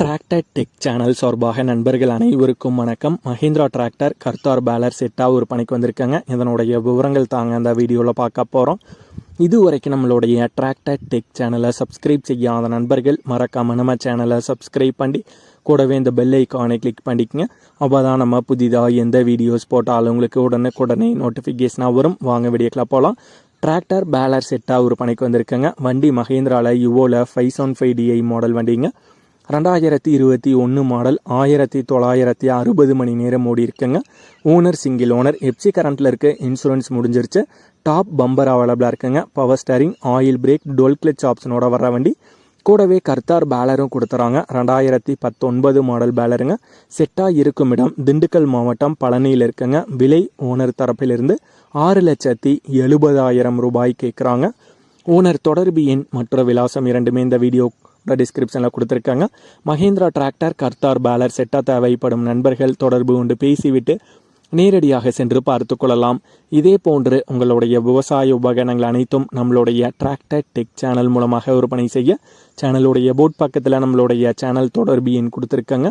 Tractor tech channel சார்பாக நண்பர்கள் அனைவருக்கும் வணக்கம். மஹிந்திரா டிராக்டர் கர்த்தார் பேலர் செட்டாக ஒரு பணிக்கு வந்திருக்காங்க. இதனுடைய விவரங்கள் தாங்க அந்த வீடியோவில் பார்க்க போகிறோம் இது வரைக்கும் நம்மளுடைய டிராக்டர் டெக் சேனலை சப்ஸ்கிரைப் செய்யாத நண்பர்கள் மறக்காம நம்ம சேனலை சப்ஸ்கிரைப் பண்ணி கூடவே இந்த பெல் ஐக்கானை கிளிக் பண்ணிக்கங்க. அப்போ தான் நம்ம புதிதாக எந்த வீடியோஸ் போட்டாலும் உங்களுக்கு உடனுக்குடனே நோட்டிஃபிகேஷனாக வரும். வாங்க வீடியோக்கில் போகலாம் டிராக்டர் பேலர் செட்டாக ஒரு பணிக்கு வந்திருக்காங்க. வண்டி மஹேந்திராவில் யுவோவில் five seven five DI model வண்டிங்க. ரெண்டாயிரத்தி இருபத்தி ஒன்று மாடல் ஆயிரத்தி தொள்ளாயிரத்தி அறுபது மணி நேரம் ஓடி இருக்குங்க ஓனர் சிங்கிள் ஓனர் எப்சி கரண்ட்டில் இருக்க இன்சூரன்ஸ் முடிஞ்சிருச்சு. டாப் பம்பர் அவைலபிளாக இருக்குங்க. Power steering oil brake dual clutch ஆப்ஷனோட வர வண்டி. கூடவே கர்த்தார் பேலரும் கொடுத்துறாங்க. ரெண்டாயிரத்தி பத்தொன்பது மாடல் பேலருங்க செட்டாக இருக்கும் இடம் திண்டுக்கல் மாவட்டம் பழனியில் இருக்குங்க. விலை ஓனர் தரப்பிலிருந்து ஆறு லட்சத்தி எழுபதாயிரம் ரூபாய் கேட்குறாங்க ஓனர் தொடர்பு எண் மற்ற விலாசம் இரண்டுமே இந்த வீடியோ டிஸ்கிரிப்ஷனில் கொடுத்துருக்காங்க. மஹேந்திரா டிராக்டர் கர்த்தார் பேலர் செட்டா தேவைப்படும் நண்பர்கள் தொடர்பு கொண்டு பேசிவிட்டு நேரடியாக சென்று பார்த்து கொள்ளலாம். இதே போன்று உங்களுடைய விவசாய உபகரணங்கள் அனைத்தும் நம்மளுடைய டிராக்டர் டெக் சேனல் மூலமாக விற்பனை செய்ய சேனலுடைய போட் பக்கத்தில் நம்மளுடைய சேனல் தொடர்பு எண் கொடுத்துருக்காங்க.